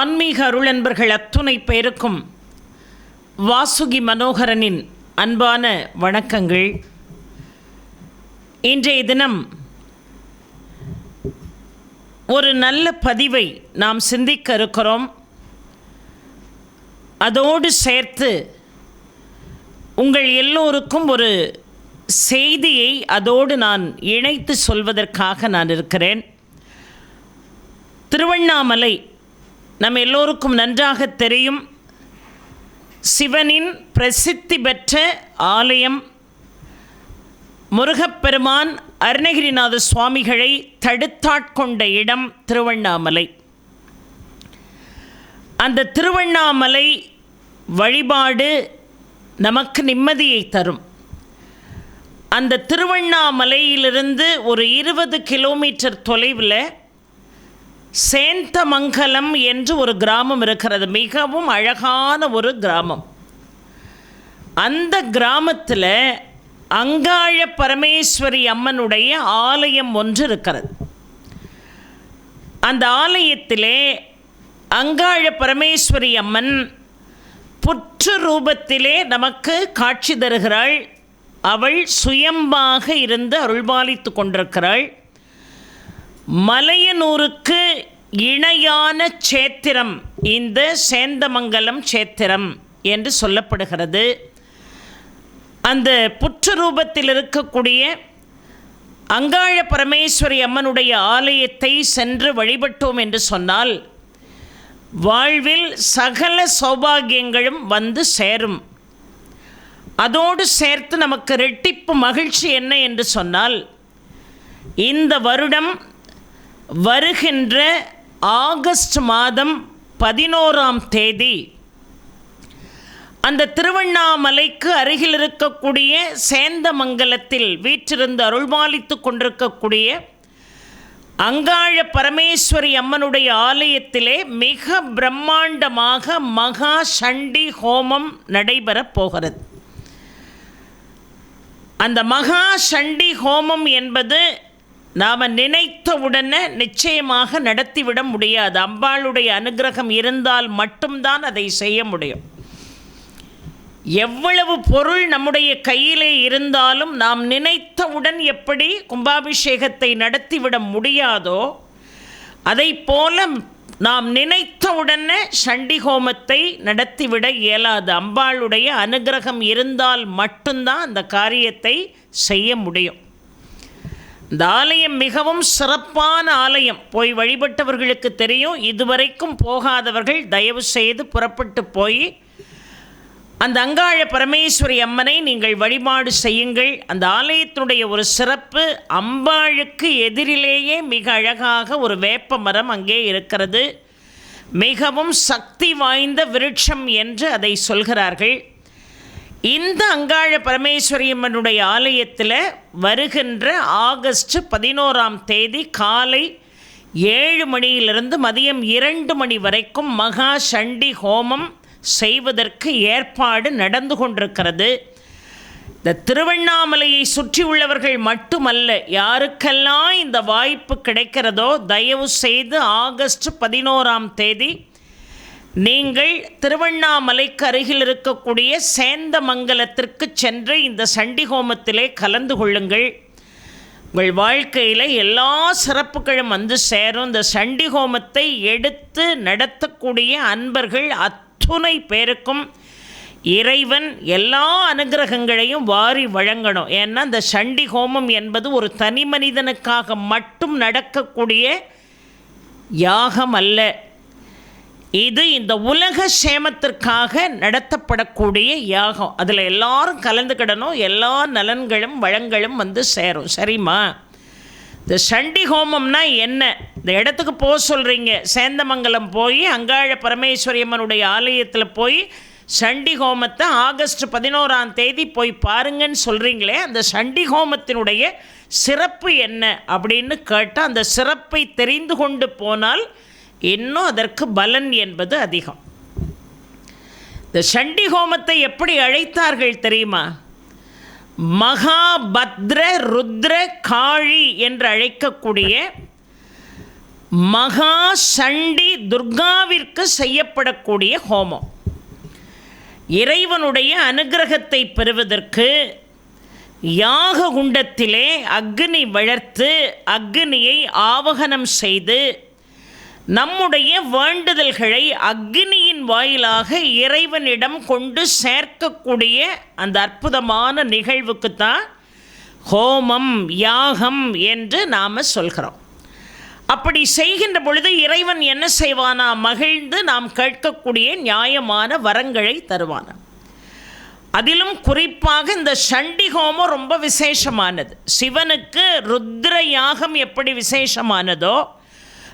ஆன்மீக அருளன்பர்கள் அத்துணை பேருக்கும் வாசுகி மனோகரனின் அன்பான வணக்கங்கள். இன்றைய தினம் ஒரு நல்ல பதிவை நாம் சிந்திக்க இருக்கிறோம். அதோடு சேர்த்து உங்கள் எல்லோருக்கும் ஒரு செய்தியை அதோடு நான் இணைத்து சொல்வதற்காக நான் இருக்கிறேன். திருவண்ணாமலை நம் எல்லோருக்கும் நன்றாக தெரியும். சிவனின் பிரசித்தி பெற்ற ஆலயம் முருகப்பெருமான் அருணகிரிநாத சுவாமிகளை தடுத்தாட்கொண்ட இடம் திருவண்ணாமலை. அந்த திருவண்ணாமலை வழிபாடு நமக்கு நிம்மதியை தரும். அந்த திருவண்ணாமலையிலிருந்து ஒரு இருபது கிலோமீட்டர் தொலைவில் சேந்தமங்கலம் என்று ஒரு கிராமம் இருக்கிறது. மிகவும் அழகான ஒரு கிராமம். அந்த கிராமத்தில் அங்காழ பரமேஸ்வரி அம்மனுடைய ஆலயம் ஒன்று இருக்கிறது. அந்த ஆலயத்திலே அங்காழ பரமேஸ்வரி அம்மன் புற்று ரூபத்திலே நமக்கு காட்சி தருகிறாள். அவள் சுயம்பாக இருந்து அருள்பாலித்து கொண்டிருக்கிறாள். மலையனூருக்கு இணையான சேத்திரம் இந்த சேந்தமங்கலம் சேத்திரம் என்று சொல்லப்படுகிறது. அந்த புற்று ரூபத்தில் இருக்கக்கூடிய அங்காழ பரமேஸ்வரி அம்மனுடைய ஆலயத்தை சென்று வழிபட்டோம் என்று சொன்னால் வாழ்வில் சகல சௌபாகியங்களும் வந்து சேரும். அதோடு சேர்த்து நமக்கு ரெட்டிப்பு மகிழ்ச்சி என்ன என்று சொன்னால் இந்த வருடம் வருகின்ற ஆகஸ்ட் மாதம் பதினோராம் தேதி அந்த திருவண்ணாமலைக்கு அருகில் இருக்கக்கூடிய சேந்தமங்கலத்தில் வீற்றிருந்து அருள்பாலித்து கொண்டிருக்கக்கூடிய அங்காழ பரமேஸ்வரி அம்மனுடைய ஆலயத்திலே மிக பிரம்மாண்டமாக மகா சண்டி ஹோமம் நடைபெறப் போகிறது. அந்த மகா சண்டி ஹோமம் என்பது நாம் நினைத்தவுடனே நிச்சயமாக நடத்திவிட முடியாது. அம்பாளுடைய அனுகிரகம் இருந்தால் மட்டும்தான் அதை செய்ய முடியும். எவ்வளவு பொருள் நம்முடைய கையிலே இருந்தாலும் நாம் நினைத்தவுடன் எப்படி கும்பாபிஷேகத்தை நடத்திவிட முடியாதோ அதை போல நாம் நினைத்தவுடனே சண்டி ஹோமத்தை நடத்திவிட இயலாது. அம்பாளுடைய அனுகிரகம் இருந்தால் மட்டும்தான் அந்த காரியத்தை செய்ய முடியும். இந்த ஆலயம் மிகவும் சிறப்பான ஆலயம். போய் வழிபட்டவர்களுக்கு தெரியும். இதுவரைக்கும் போகாதவர்கள் தயவு செய்து புறப்பட்டு போய் அந்த அங்காள பரமேஸ்வரி அம்மனை நீங்கள் வழிபாடு செய்யுங்கள். அந்த ஆலயத்தினுடைய ஒரு சிறப்பு அம்பாளுக்கு எதிரிலேயே மிக அழகாக ஒரு வேப்ப மரம் அங்கே இருக்கிறது. மிகவும் சக்தி வாய்ந்த விருட்சம் என்று அதை சொல்கிறார்கள். இந்த அங்காழ பரமேஸ்வரியம்மனுடைய ஆலயத்தில் வருகின்ற ஆகஸ்ட் பதினோராம் தேதி காலை ஏழு மணியிலிருந்து மதியம் இரண்டு மணி வரைக்கும் மகா சண்டி ஹோமம் செய்வதற்கு ஏற்பாடு நடந்து கொண்டிருக்கிறது. இந்த திருவண்ணாமலையை சுற்றி உள்ளவர்கள் மட்டுமல்ல யாருக்கெல்லாம் இந்த வாய்ப்பு கிடைக்கிறதோ தயவு செய்து ஆகஸ்ட் பதினோராம் தேதி நீங்கள் திருவண்ணாமலைக்கு அருகில் இருக்கக்கூடிய சேந்தமங்கலத்திற்கு சென்று இந்த சண்டி ஹோமத்திலே கலந்து கொள்ளுங்கள். உங்கள் வாழ்க்கையில் எல்லா சிறப்புகளும் வந்து சேரும். இந்த சண்டி ஹோமத்தை எடுத்து நடத்தக்கூடிய அன்பர்கள் அத்துணை பேருக்கும் இறைவன் எல்லா அனுகிரகங்களையும் வாரி வழங்கணும். ஏன்னா இந்த சண்டி ஹோமம் என்பது ஒரு தனி மனிதனுக்காக மட்டும் நடக்கக்கூடிய யாகம் அல்ல. இது இந்த உலக சேமத்திற்காக நடத்தப்படக்கூடிய யாகம். அதில் எல்லாரும் கலந்துக்கிடணும் எல்லா நலன்களும் வளங்களும் வந்து சேரும். சரிம்மா? இந்த சண்டி ஹோமம்னா என்ன? இந்த இடத்துக்கு போக சொல்கிறீங்க சேந்தமங்கலம் போய் அங்காழ பரமேஸ்வரியம்மனுடைய ஆலயத்தில் போய் சண்டி ஹோமத்தை ஆகஸ்ட் பதினோராம் தேதி போய் பாருங்கன்னு சொல்கிறீங்களே அந்த சண்டி ஹோமத்தினுடைய சிறப்பு என்ன? அப்படின்னு கேட்டால் அந்த சிறப்பை தெரிந்து கொண்டு போனால் இன்னும் அதற்கு பலன் என்பது அதிகம். இந்த சண்டி ஹோமத்தை எப்படி அழைத்தார்கள் தெரியுமா? மகாபத்ர ருத்ர காழி என்று அழைக்கக்கூடிய மகா சண்டி துர்காவிற்கு செய்யப்படக்கூடிய ஹோமம். இறைவனுடைய அனுகிரகத்தை பெறுவதற்கு யாக குண்டத்திலே அக்னி வளர்த்து அக்னியை ஆவகனம் செய்து நம்முடைய வேண்டுதல்களை அக்னியின் வாயிலாக இறைவனிடம் கொண்டு சேர்க்கக்கூடிய அந்த அற்புதமான நிகழ்வுக்குத்தான் ஹோமம் யாகம் என்று நாம் சொல்கிறோம். அப்படி செய்கின்ற பொழுது இறைவன் என்ன செய்வானா? மகிழ்ந்து நாம் கேட்கக்கூடிய நியாயமான வரங்களை தருவானா? அதிலும் குறிப்பாக இந்த சண்டி ஹோமம் ரொம்ப விசேஷமானது. சிவனுக்கு ருத்ர யாகம் எப்படி விசேஷமானதோ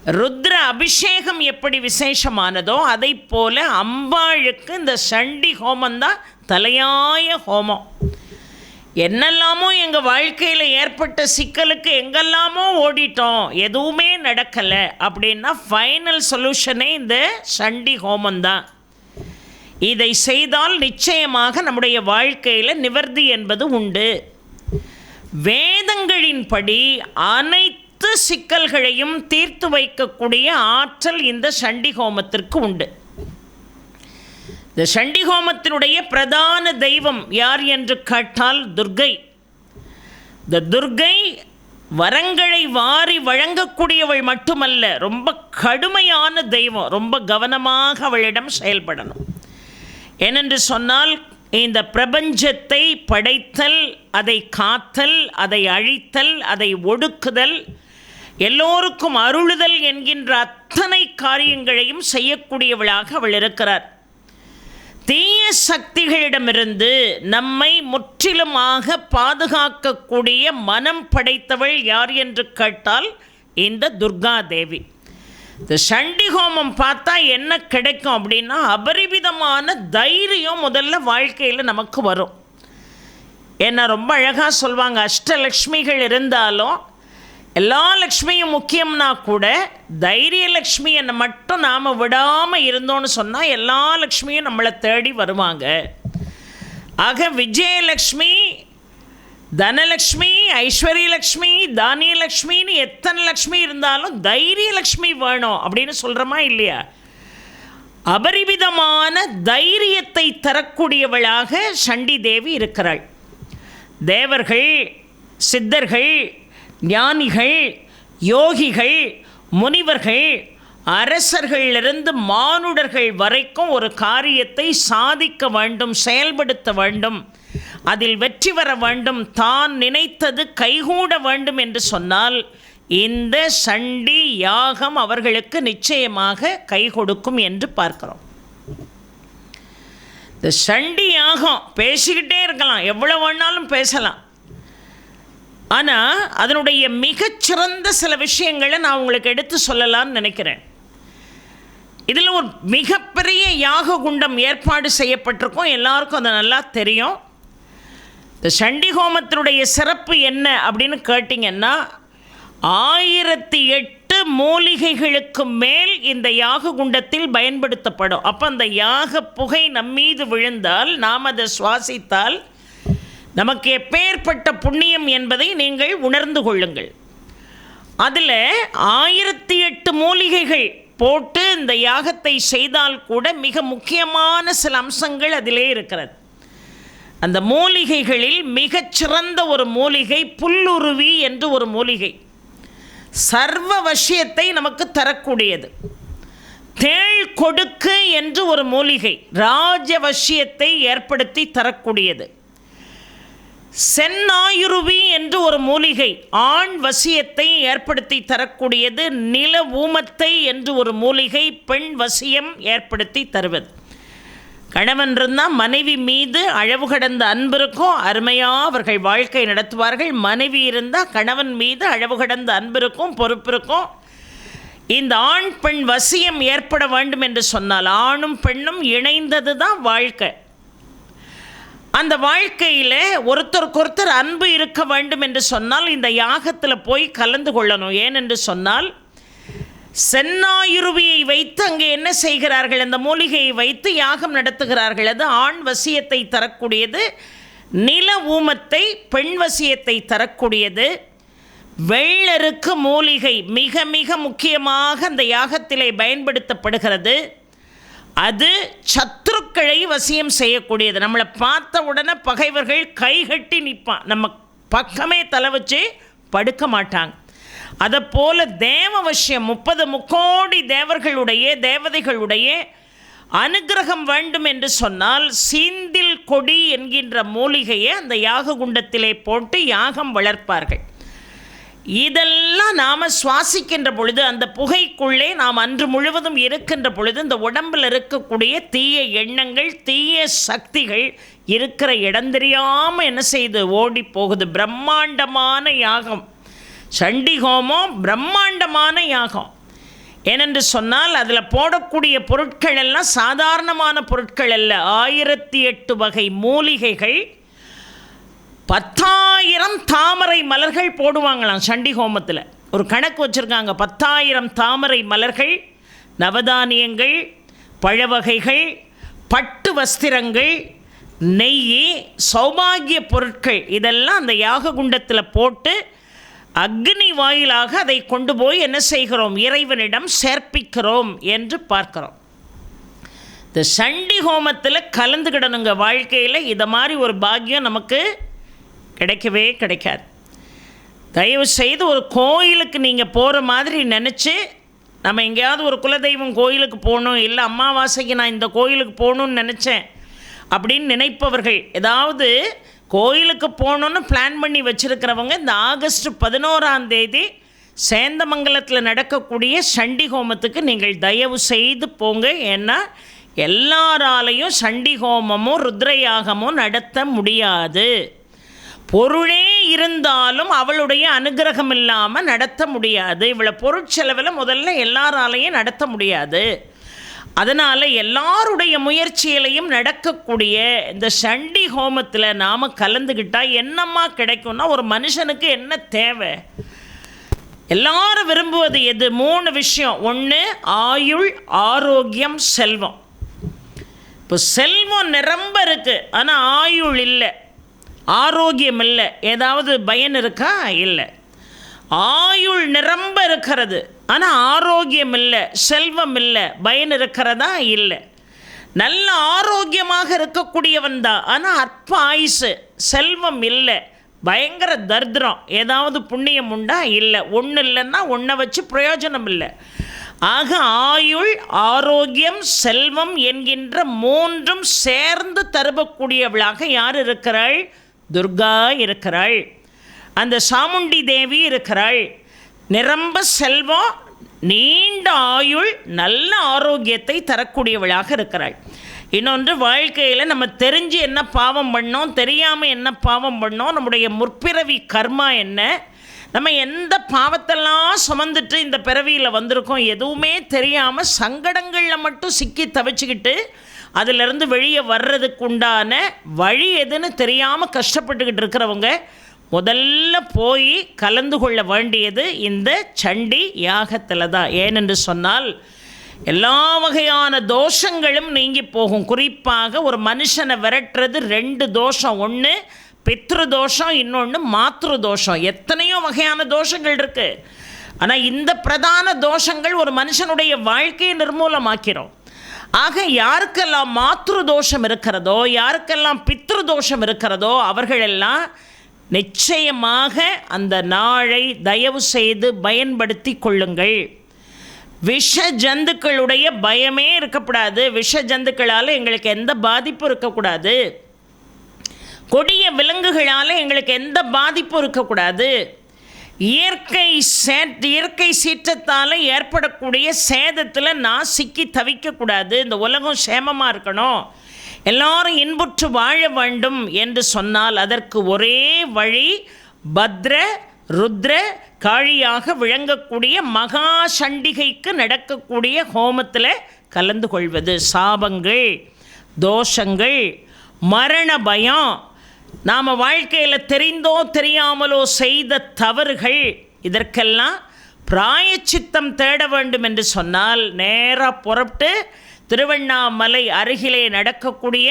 ருத்ர அபிஷேகம் எப்படி விசேஷமானதோ அதை போல அம்பாளுக்கு இந்த சண்டி ஹோமந்தான் தலையாய ஹோமம். என்னெல்லாமோ எங்கள் வாழ்க்கையில் ஏற்பட்ட சிக்கலுக்கு எங்கெல்லாமோ ஓடிட்டோம் எதுவுமே நடக்கலை அப்படின்னா ஃபைனல் சொல்யூஷனே இந்த சண்டி ஹோமந்தான் இதை செய்தால் நிச்சயமாக நம்முடைய வாழ்க்கையில் நிவர்த்தி என்பது உண்டு. வேதங்களின்படி அனைத்து சிக்கல்களையும் தீர்த்து வைக்கக்கூடிய ஆற்றல் இந்த சண்டி ஹோமத்திற்கு உண்டு. இந்த சண்டி ஹோமத்தினுடைய பிரதான தெய்வம் யார் என்று கேட்டால் துர்கை. இந்த துர்கை வரங்களை வாரி வழங்கக்கூடியவள் மட்டுமல்ல ரொம்ப கடுமையான தெய்வம் ரொம்ப கவனமாக அவளிடம் செயல்படணும். ஏனென்று சொன்னால் இந்த பிரபஞ்சத்தை படைத்தல் அதை காத்தல் அதை அழித்தல் அதை ஒடுக்குதல் எல்லோருக்கும் அருளுதல் என்கின்ற அத்தனை காரியங்களையும் செய்யக்கூடியவளாக அவள் இருக்கிறார். தீய சக்திகளிடமிருந்து நம்மை முற்றிலுமாக பாதுகாக்கக்கூடிய மனம் படைத்தவள் யார் என்று கேட்டால் இந்த துர்கா தேவி. இந்த சண்டி ஹோமம் பார்த்தா என்ன கிடைக்கும் அப்படின்னா அபரிவிதமான தைரியம் முதல்ல வாழ்க்கையில் நமக்கு வரும். ஏன்னா ரொம்ப அழகாக சொல்லுவாங்க அஷ்டலக்ஷ்மிகள் இருந்தாலும் எல்லா லக்ஷ்மியும் முக்கியம்னா கூட தைரிய லக்ஷ்மியை மட்டும் நாம் விடாமல் இருந்தோன்னு சொன்னால் எல்லா லக்ஷ்மியும் நம்மளை தேடி வருவாங்க. ஆக விஜயலக்ஷ்மி தனலக்ஷ்மி ஐஸ்வர்யலக்ஷ்மி தானியலக்ஷ்மின்னு எத்தனை லக்ஷ்மி இருந்தாலும் தைரியலக்ஷ்மி வேணும் அப்படின்னு சொல்கிறோமா இல்லையா? அபரிவிதமான தைரியத்தை தரக்கூடியவளாக சண்டி தேவி இருக்கிறாள். தேவர்கள் சித்தர்கள் ஞானிகள் யோகிகள் முனிவர்கள் அரசர்களிலிருந்து மானுடர்கள் வரைக்கும் ஒரு காரியத்தை சாதிக்க வேண்டும் செயல்படுத்த வேண்டும். அதில் வெற்றி பெற வேண்டும் தான் நினைத்தது கைகூட வேண்டும் என்று சொன்னால் இந்த சண்டி யாகம் அவர்களுக்கு நிச்சயமாக கை கொடுக்கும் என்று பார்க்கிறோம். இந்த சண்டி யாகம் பேசிக்கிட்டே இருக்கலாம் எவ்வளோ வேணாலும் பேசலாம். ஆனால் அதனுடைய மிகச்சிறந்த சில விஷயங்களை நான் உங்களுக்கு எடுத்து சொல்லலாம்னு நினைக்கிறேன். இதில் ஒரு மிகப்பெரிய யாக குண்டம் ஏற்பாடு செய்யப்பட்டிருக்கும். எல்லாருக்கும் அது நல்லா தெரியும். இந்த சண்டி ஹோமத்தினுடைய சிறப்பு என்ன அப்படின்னு கேட்டிங்கன்னா ஆயிரத்தி எட்டு மூலிகைகளுக்கு மேல் இந்த யாக குண்டத்தில் பயன்படுத்தப்படும். அப்போ அந்த யாக புகை நம்மீது விழுந்தால் நாம் அதை சுவாசித்தால் நமக்கு எப்பேற்பட்ட புண்ணியம் என்பதை நீங்கள் உணர்ந்து கொள்ளுங்கள். அதில் ஆயிரத்தி எட்டு மூலிகைகள் போட்டு இந்த யாகத்தை செய்தால் கூட மிக முக்கியமான சில அம்சங்கள் அதிலே இருக்கிறது. அந்த மூலிகைகளில் மிகச்சிறந்த ஒரு மூலிகை புல்லுருவி என்று ஒரு மூலிகை. சர்வ வசியத்தை நமக்கு தரக்கூடியது. தேள் கொடுக்கு என்று ஒரு மூலிகை ராஜவசியத்தை ஏற்படுத்தி தரக்கூடியது. சென்னாயுருவி என்று ஒரு மூலிகை ஆண் வசியத்தை ஏற்படுத்தி தரக்கூடியது நில ஊமத்தை என்று ஒரு மூலிகை பெண் வசியம் ஏற்படுத்தி தருவது. கணவன் இருந்தால் மனைவி மீது அளவு கடந்த அன்பு இருக்கும் அருமையாக அவர்கள் வாழ்க்கை நடத்துவார்கள். மனைவி இருந்தால் கணவன் மீது அளவு கடந்த அன்பு இருக்கும் பொறுப்பு இருக்கும். இந்த ஆண் பெண் வசியம் ஏற்பட வேண்டும் என்று சொன்னால் ஆணும் பெண்ணும் இணைந்தது தான் வாழ்க்கை. அந்த வாழ்க்கையில் ஒருத்தருக்கு ஒருத்தர் அன்பு இருக்க வேண்டும் என்று சொன்னால் இந்த யாகத்தில் போய் கலந்து கொள்ளணும். ஏனென்று சொன்னால் சென்னாயுருவியை வைத்து அங்கே என்ன செய்கிறார்கள்? அந்த மூலிகையை வைத்து யாகம் நடத்துகிறார்கள்? அது ஆண் வசியத்தை தரக்கூடியது நில ஊமத்தை பெண் வசியத்தை தரக்கூடியது. வெள்ளருக்கு மூலிகை மிக மிக முக்கியமாக அந்த யாகத்திலே பயன்படுத்தப்படுகிறது. அது சத்துருக்களை வசியம் செய்யக்கூடியது. நம்மளை பார்த்த உடனே பகைவர்கள் கைகட்டி நிற்பான் நம்ம பக்கமே தலை வச்சு படுக்க மாட்டாங்க. அதை போல தேவவசியம் முப்பது முக்கோடி தேவர்களுடைய தேவதைகளுடைய அனுக்கிரகம் வேண்டும் என்று சொன்னால் சீந்தில் கொடி என்கின்ற மூலிகையை அந்த யாக குண்டத்திலே போட்டு யாகம் வளர்ப்பார்கள். இதெல்லாம் நாம் சுவாசிக்கின்ற பொழுது அந்த புகைக்குள்ளே நாம் அன்று முழுவதும் இருக்கின்ற பொழுது இந்த உடம்பில் இருக்கக்கூடிய தீய எண்ணங்கள் தீய சக்திகள் இருக்கிற இடம் தெரியாமல் என்ன செய்யுது ஓடி போகுது. பிரம்மாண்டமான யாகம். சண்டி ஹோமம் பிரம்மாண்டமான யாகம். ஏனென்று சொன்னால் அதில் போடக்கூடிய பொருட்கள் எல்லாம் சாதாரணமான பொருட்கள் அல்ல. ஆயிரத்தி எட்டு வகை மூலிகைகள் பத்தாயிரம் தாமரை மலர்கள் போடுவாங்களாம் சண்டி ஹோமத்தில். ஒரு கணக்கு வச்சுருக்காங்க. பத்தாயிரம் தாமரை மலர்கள் நவதானியங்கள் பழவகைகள் பட்டு வஸ்திரங்கள் நெய் சௌபாகிய பொருட்கள். இதெல்லாம் அந்த யாக குண்டத்தில் போட்டு அக்னி வாயிலாக அதை கொண்டு போய் என்ன செய்கிறோம்? இறைவனிடம் சேர்ப்பிக்கிறோம் என்று பார்க்கிறோம். இந்த சண்டி ஹோமத்தில் கலந்துக்கிடணுங்க வாழ்க்கையில். இதை மாதிரி ஒரு பாக்கியம் நமக்கு கிடைக்கவே கிடைக்காது. தயவு செய்து ஒரு கோயிலுக்கு நீங்கள் போகிற மாதிரி நினச்சி நம்ம எங்கேயாவது ஒரு குலதெய்வம் கோயிலுக்கு போகணும் இல்லை அமாவாசைக்கு நான் இந்த கோயிலுக்கு போகணும்னு நினச்சேன் அப்படின்னு நினைப்பவர்கள் ஏதாவது கோயிலுக்கு போகணுன்னு பிளான் பண்ணி வச்சுருக்கிறவங்க இந்த ஆகஸ்ட் பதினோராம் தேதி சேந்தமங்கலத்தில் நடக்கக்கூடிய சண்டி ஹோமத்துக்கு நீங்கள் தயவு செய்து போங்க. ஏன்னா எல்லாராலையும் சண்டி ஹோமமும் ருத்ரயாகமும் நடத்த முடியாது. பொருளே இருந்தாலும் அவளுடைய அனுகிரகம் இல்லாமல் நடத்த முடியாது. இவ்வளோ பொருட்செலவில் முதல்ல எல்லாராலையும் நடத்த முடியாது. அதனால் எல்லாருடைய முயற்சியிலையும் நடக்கக்கூடிய இந்த சண்டி ஹோமத்தில் நாம் கலந்துக்கிட்டால் என்னம்மா கிடைக்கும்னா ஒரு மனுஷனுக்கு என்ன தேவை? எல்லாரும் விரும்புவது எது? மூணு விஷயம். ஒன்று ஆயுள் ஆரோக்கியம் செல்வம். இப்போ செல்வம் நிரம்ப இருக்குது ஆனால் ஆயுள் இல்லை. ஆரோக்கியம் இல்லை ஏதாவது பயன் இருக்கா? இல்லை. ஆயுள் நிரம்ப இருக்கிறது. ஆனால் ஆரோக்கியம் இல்லை செல்வம் இல்லை பயன் இருக்கிறதா? இல்லை. நல்ல ஆரோக்கியமாக இருக்கக்கூடியவன் தான். ஆனால் அற்ப ஆயுசு செல்வம் இல்லை. பயங்கர தரித்திரம். ஏதாவது புண்ணியம் உண்டா? இல்லை. ஒன்று இல்லைன்னா ஒன்றை வச்சு பிரயோஜனம் இல்லை. ஆக ஆயுள் ஆரோக்கியம் செல்வம் என்கின்ற மூன்றும் சேர்ந்து தருவக்கூடியவளாக யார் இருக்கிறாள்? துர்கா இருக்கிறாள். அந்த சாமுண்டி தேவி இருக்கிறாள். நிரம்ப செல்வம் நீண்ட ஆயுள் நல்ல ஆரோக்கியத்தை தரக்கூடியவளாக இருக்கிறாள். இன்னொன்று வாழ்க்கையில் நம்ம தெரிஞ்சு என்ன பாவம் பண்ணோம் தெரியாமல் என்ன பாவம் பண்ணோம் நம்முடைய முற்பிறவி கர்மா என்ன நம்ம எந்த பாவத்தெல்லாம் சுமந்துட்டு இந்த பிறவியில் வந்திருக்கோம் எதுவுமே தெரியாமல் சங்கடங்களில் மட்டும் சிக்கி தவிச்சுக்கிட்டு அதிலிருந்து வெளியே வர்றதுக்கு உண்டான வழி எதுன்னு தெரியாமல் கஷ்டப்பட்டுக்கிட்டு இருக்கிறவங்க முதல்ல போய் கலந்து கொள்ள வேண்டியது இந்த சண்டி யாகத்தில் தான் ஏனென்று சொன்னால் எல்லா வகையான தோஷங்களும் நீங்கி போகும். குறிப்பாக ஒரு மனுஷனை விரட்டுறது ரெண்டு தோஷம். ஒன்று பித்ரு தோஷம் இன்னொன்று மாத்ரு தோஷம். எத்தனையோ வகையான தோஷங்கள் இருக்குது ஆனால் இந்த பிரதான தோஷங்கள் ஒரு மனுஷனுடைய வாழ்க்கையை நிர்மூலமாக்கிறோம். ஆக யாருக்கெல்லாம் மாத்ரு தோஷம் இருக்கிறதோ யாருக்கெல்லாம் பித்ரு தோஷம் இருக்கிறதோ அவர்களெல்லாம் நிச்சயமாக அந்த நாளை தயவு செய்து பயன்படுத்தி கொள்ளுங்கள். விஷ ஜந்துக்களுடைய பயமே இருக்கக்கூடாது. விஷ ஜந்துக்களால் எங்களுக்கு எந்த பாதிப்பும் இருக்கக்கூடாது. கொடிய விலங்குகளால் எங்களுக்கு எந்த பாதிப்பும் இருக்கக்கூடாது. இயற்கை சே இயற்கை சீற்றத்தால் ஏற்படக்கூடிய சேதத்தில் நான் சிக்கி தவிக்கக்கூடாது. இந்த உலகம் சேமமாக இருக்கணும். எல்லாரும் இன்புற்று வாழ வேண்டும் என்று சொன்னால் அதற்கு ஒரே வழி பத்ர ருத்ர காழியாக விளங்கக்கூடிய மகா சண்டிகைக்கு நடக்கக்கூடிய ஹோமத்தில் கலந்து கொள்வது. சாபங்கள் தோஷங்கள் மரண பயம் நாம் வாழ்க்கையில் தெரிந்தோ தெரியாமலோ செய்த தவறுகள் இதற்கெல்லாம் பிராயச்சித்தம் தேட வேண்டும் என்று சொன்னால் நேராக புறப்பட்டு திருவண்ணாமலை அருகிலே நடக்கக்கூடிய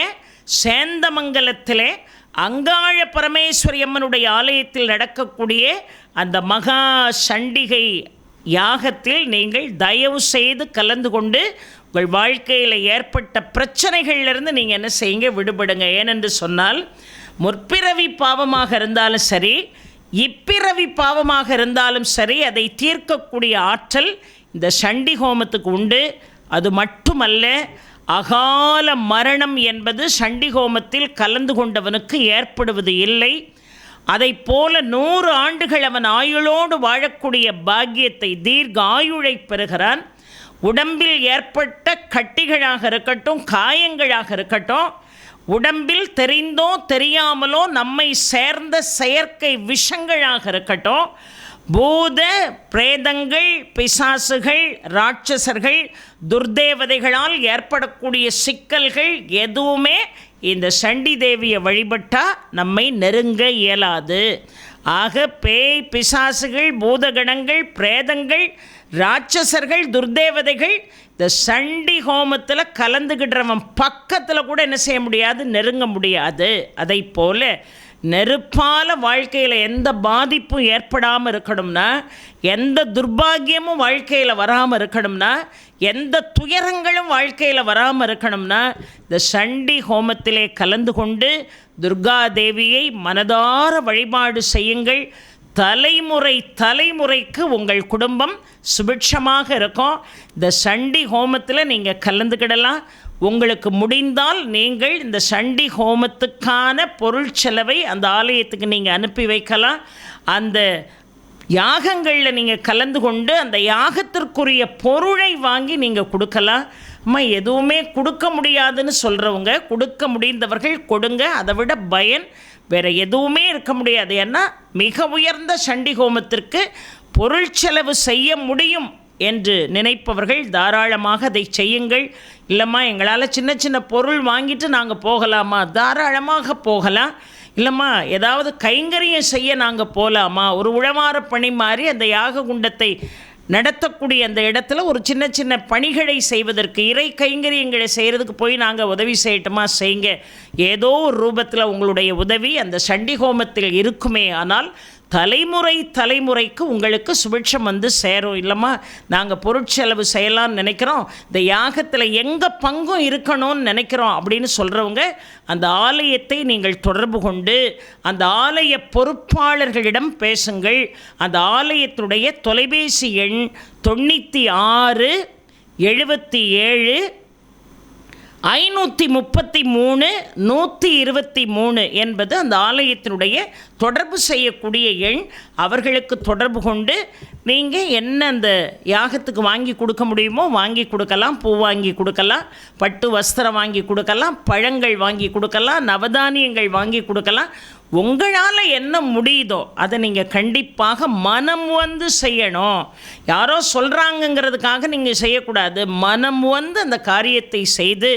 சேந்தமங்கலத்திலே அங்காழ பரமேஸ்வரி அம்மனுடைய ஆலயத்தில் நடக்கக்கூடிய அந்த மகா சண்டிகை யாகத்தில் நீங்கள் தயவு செய்து கலந்து கொண்டு உங்கள் வாழ்க்கையில் ஏற்பட்ட பிரச்சனைகள்லேருந்து நீங்கள் என்ன செய்யுங்க விடுபடுங்க. ஏனென்று சொன்னால் முற்பிறவி பாவமாக இருந்தாலும் சரி இப்பிறவி பாவமாக இருந்தாலும் சரி அதை தீர்க்கக்கூடிய ஆற்றல் இந்த சண்டி ஹோமத்துக்கு உண்டு. அது மட்டுமல்ல அகால மரணம் என்பது சண்டி ஹோமத்தில் கலந்து கொண்டவனுக்கு ஏற்படுவது இல்லை. அதை போல நூறு ஆண்டுகள் அவன் ஆயுளோடு வாழக்கூடிய பாக்கியத்தை தீர்க்க ஆயுளை பெறுகிறான். உடம்பில் ஏற்பட்ட கட்டிகளாக இருக்கட்டும் காயங்களாக இருக்கட்டும் உடம்பில் தெரிந்தோ தெரியாமலோ நம்மை சேர்ந்த செயற்கை விஷங்களாக இருக்கட்டும். பூத பிரேதங்கள் பிசாசுகள் ராட்சசர்கள் துர்தேவதைகளால் ஏற்படக்கூடிய சிக்கல்கள் எதுவுமே இந்த சண்டி தேவியை வழிபட்டால் நம்மை நெருங்க இயலாது. ஆக பேய் பிசாசுகள் பூதகணங்கள் பிரேதங்கள் ராட்சசர்கள் துர்தேவதைகள் இந்த சண்டி ஹோமத்தில் கலந்துக்கிட்டவன் பக்கத்தில் கூட என்ன செய்ய முடியாது நெருங்க முடியாது. அதை போல் நெருப்பால் வாழ்க்கையில் எந்த பாதிப்பும் ஏற்படாமல் இருக்கணும்னா எந்த துர்பாகியமும் வாழ்க்கையில் வராமல் இருக்கணும்னா எந்த துயரங்களும் வாழ்க்கையில் வராமல் இருக்கணும்னா இந்த சண்டி ஹோமத்திலே கலந்து கொண்டு துர்கா தேவியை மனதார வழிபாடு செய்யுங்கள். தலைமுறை தலைமுறைக்கு உங்கள் குடும்பம் சுபிட்சமாக இருக்கும். இந்த சண்டி ஹோமத்தில் நீங்கள் கலந்துக்கிடலாம். உங்களுக்கு முடிந்தால் நீங்கள் இந்த சண்டி ஹோமத்துக்கான பொருள் செலவை அந்த ஆலயத்துக்கு நீங்கள் அனுப்பி வைக்கலாம். அந்த யாகங்களில் நீங்கள் கலந்து கொண்டு அந்த யாகத்திற்குரிய பொருளை வாங்கி நீங்கள் கொடுக்கலாம். அம்மா எதுவுமே கொடுக்க முடியாதுன்னு சொல்கிறவங்க கொடுக்க முடிந்தவர்கள் கொடுங்க. அதை விட பயன் வேறு எதுவுமே இருக்க முடியாது. ஏன்னா மிக உயர்ந்த சண்டி ஹோமத்திற்கு பொருள் செலவு செய்ய முடியும் என்று நினைப்பவர்கள் தாராளமாக அதை செய்யுங்கள். இல்லைம்மா எங்களால் சின்ன சின்ன பொருள் வாங்கிட்டு நாங்கள் போகலாமா? தாராளமாக போகலாம். இல்லைம்மா ஏதாவது கைங்கரியம் செய்ய நாங்கள் போகலாமா ஒரு உழவார பணி மாதிரி அந்த யாக குண்டத்தை நடத்தக்கூடிய அந்த இடத்துல ஒரு சின்ன சின்ன பணிகளை செய்வதற்கு இறை கைங்கரியங்களை செய்கிறதுக்கு போய் நாங்கள் உதவி செய்யட்டுமா? செய்யுங்க. ஏதோ ஒரு ரூபத்தில் உங்களுடைய உதவி அந்த சண்டி ஹோமத்தில் இருக்குமே ஆனால் தலைமுறை தலைமுறைக்கு உங்களுக்கு சுபிட்சம் வந்து சேரும். இல்லைம்மா நாங்கள் பொருட்செலவு செய்யலாம்னு நினைக்கிறோம். இந்த யாகத்தில் எங்கள் பங்கும் இருக்கணும்னு நினைக்கிறோம் அப்படின்னு சொல்கிறவங்க அந்த ஆலயத்தை நீங்கள் தொடர்பு கொண்டு அந்த ஆலய பொறுப்பாளர்களிடம் பேசுங்கள். அந்த ஆலயத்துடைய தொலைபேசி எண் தொண்ணூற்றி ஆறு எழுபத்தி ஏழு ஐநூற்றி முப்பத்தி மூணு நூற்றி இருபத்தி மூணு என்பது அந்த ஆலயத்தினுடைய தொடர்பு செய்யக்கூடிய எண். அவர்களுக்கு தொடர்பு கொண்டு நீங்கள் என்ன அந்த யாகத்துக்கு வாங்கி கொடுக்க முடியுமோ வாங்கி கொடுக்கலாம் பூ வாங்கி கொடுக்கலாம் பட்டு வஸ்திரம் வாங்கி கொடுக்கலாம் பழங்கள் வாங்கி கொடுக்கலாம் நவதானியங்கள் வாங்கி கொடுக்கலாம். உங்களால் என்ன முடியுதோ அதை நீங்கள் கண்டிப்பாக மனம் வந்து செய்யணும். யாரோ சொல்கிறாங்கங்கிறதுக்காக நீங்கள் செய்யக்கூடாது. மனம் வந்து அந்த காரியத்தை செய்து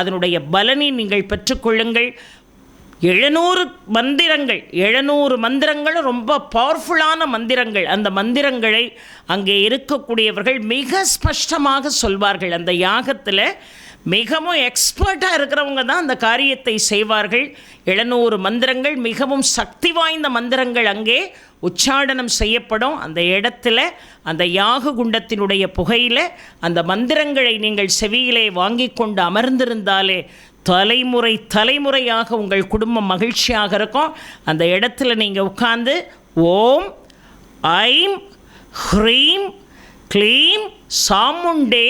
அதனுடைய பலனை நீங்கள் பெற்றுக்கொள்ளுங்கள். எழுநூறு மந்திரங்கள் எழுநூறு மந்திரங்களும் ரொம்ப பவர்ஃபுல்லான மந்திரங்கள். அந்த மந்திரங்களை அங்கே இருக்கக்கூடியவர்கள் மிக ஸ்பஷ்டமாக சொல்வார்கள். அந்த யாகத்தில் மிகவும் எக்ஸ்பர்ட்டாக இருக்கிறவங்க தான் அந்த காரியத்தை செய்வார்கள். எழுநூறு மந்திரங்கள் மிகவும் சக்தி வாய்ந்த மந்திரங்கள் அங்கே உச்சாடனம் செய்யப்படும். அந்த இடத்துல அந்த யாக குண்டத்தினுடைய புகையில் அந்த மந்திரங்களை நீங்கள் செவியிலே வாங்கி கொண்டு அமர்ந்திருந்தாலே தலைமுறை தலைமுறையாக உங்கள் குடும்பம் மகிழ்ச்சியாக இருக்கும். அந்த இடத்துல நீங்கள் உட்கார்ந்து ஓம் ஐம் ஹ்ரீம் க்ளீம் சாமுண்டே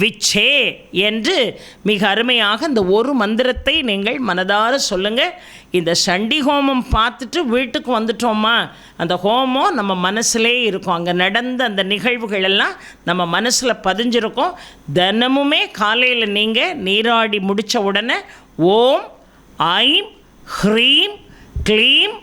விச்சே என்று மிக அருமையாக இந்த ஒரு மந்திரத்தை நீங்கள் மனதார சொல்லுங்கள் இந்த சண்டி ஹோமம் பார்த்துட்டு வீட்டுக்கு வந்துட்டோமா? அந்த ஹோமம் நம்ம மனசுலே இருக்கும். அங்கே நடந்த அந்த நிகழ்வுகள் எல்லாம் நம்ம மனசில் பதிஞ்சிருக்கும். தினமுமே காலையில் நீங்கள் நீராடி முடித்த உடனே ஓம் ஐம் ஹ்ரீம் க்ளீம்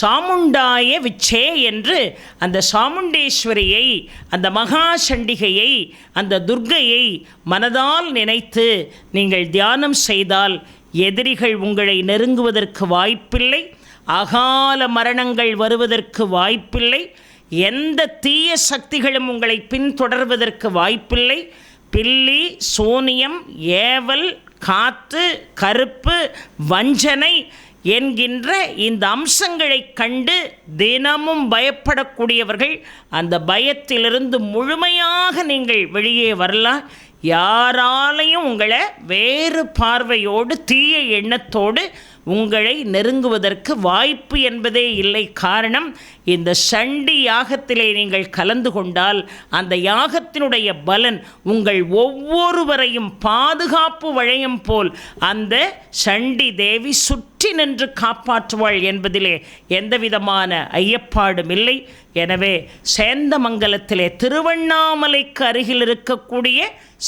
சாமுண்டாய விச்சே என்று அந்த சாமுண்டேஸ்வரியை அந்த மகா சண்டிகையை அந்த துர்க்கையை மனதால் நினைத்து நீங்கள் தியானம் செய்தால் எதிரிகள் உங்களை நெருங்குவதற்கு வாய்ப்பில்லை அகால மரணங்கள் வருவதற்கு வாய்ப்பில்லை எந்த தீய சக்திகளும் உங்களை பின்தொடர்வதற்கு வாய்ப்பில்லை. பில்லி சோனியம் ஏவல் காத்து கருப்பு வஞ்சனை என்கின்ற இந்த அம்சங்களை கண்டு தினமும் பயப்படக்கூடியவர்கள் அந்த பயத்திலிருந்து முழுமையாக நீங்கள் வெளியே வரலாம். யாராலையும் உங்களை வேறு பார்வையோடு தீய எண்ணத்தோடு உங்களை நெருங்குவதற்கு வாய்ப்பு என்பதே இல்லை. காரணம் இந்த சண்டி யாகத்திலே நீங்கள் கலந்து கொண்டால் அந்த யாகத்தினுடைய பலன் உங்கள் ஒவ்வொருவரையும் பாதுகாப்பு வளையம் போல் அந்த சண்டி தேவி சுற்றி நின்று காப்பாற்றுவாள் என்பதிலே எந்தவிதமான ஐயப்பாடும் இல்லை. எனவே சேந்தமங்கலத்திலே திருவண்ணாமலைக்கு அருகில் இருக்கக்கூடிய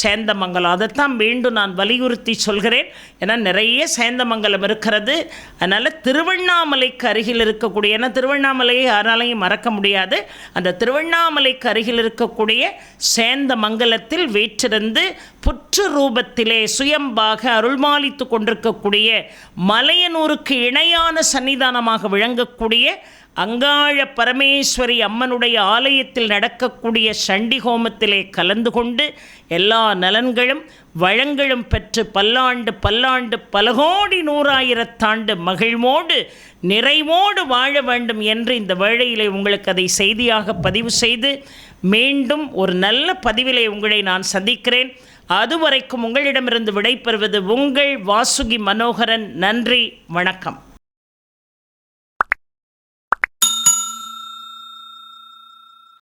சேந்தமங்கலம். அதைத்தான் மீண்டும் நான் வலியுறுத்தி சொல்கிறேன். ஏன்னா நிறைய சேந்தமங்கலம் இருக்கிறது. அதனால் திருவண்ணாமலைக்கு அருகில் இருக்கக்கூடிய ஏன்னா திருவண்ணாமலையை யாராலையும் மறக்க முடியாது. அந்த திருவண்ணாமலைக்கு அருகில் இருக்கக்கூடிய சேந்தமங்கலத்தில் வீற்றிருந்து புற்று ரூபத்திலே சுயம்பாக அருள்மாலித்து கொண்டிருக்கக்கூடிய மலையனூருக்கு இணையான சன்னிதானமாக விளங்கக்கூடிய அங்காள பரமேஸ்வரி அம்மனுடைய ஆலயத்தில் நடக்கக்கூடிய சண்டி ஹோமத்திலே கலந்து கொண்டு எல்லா நலன்களும் வளங்களும் பெற்று பல்லாண்டு பல்லாண்டு பலகோடி நூறாயிரத்தாண்டு மகிழ்வோடு நிறைவோடு வாழ வேண்டும் என்று இந்த வேளையிலே உங்களுக்கு அதை செய்தியாக பதிவு செய்து மீண்டும் ஒரு நல்ல பதிவிலே உங்களை நான் சந்திக்கிறேன். அதுவரைக்கும் உங்களிடமிருந்து விடைபெறுவது உங்கள் வாசுகி மனோகரன். நன்றி வணக்கம்.